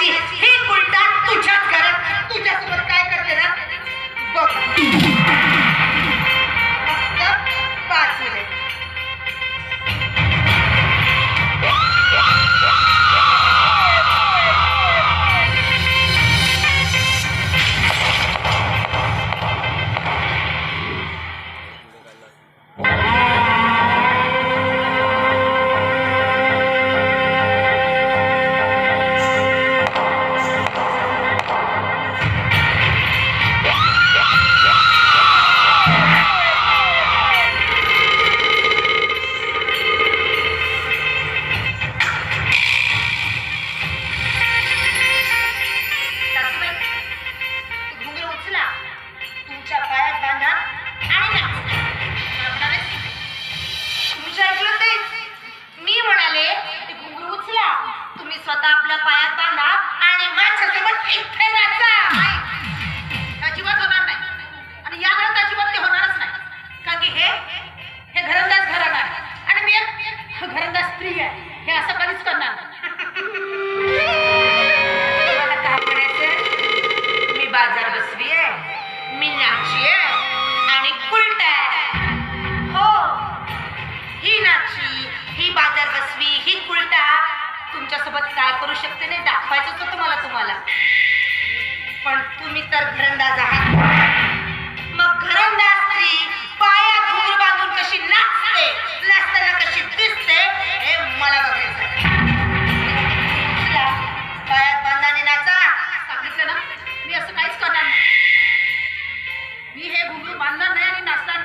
नाची स्वतः आपल्या पायात बांधा आणि माझ्यासोबत इथे नाचा अजिबात होणार नाही. आणि या घरात अजिबात ते होणारच नाही. कारण की हे हे घरंदाज घराणं आहे. आणि मी एक घरंदाज स्त्री आहे. हे असं कधीच करणार मला काय म्हणायचं मी बाजार बसवी आहे. मी नाची आहे. आणि उलट आहे. हो. ही नाची ही बाजार बसवी ही कुलटा. तुमच्यासोबत काय करू शकते नाही दाखवायचं होतं मला तुम्हाला. पण तुम्ही तर घरंदाज आहात. मग घरंदाज स्त्री पाया घुंगर बांधून कशी नाचते नाचताना कशी दिसते हे मला बघायचं पायात बांधाने नाचा. सांगितलं ना? मी असं काहीच करणार नाही. मी हे घुंगरू बांधणार नाही आणि नाचणार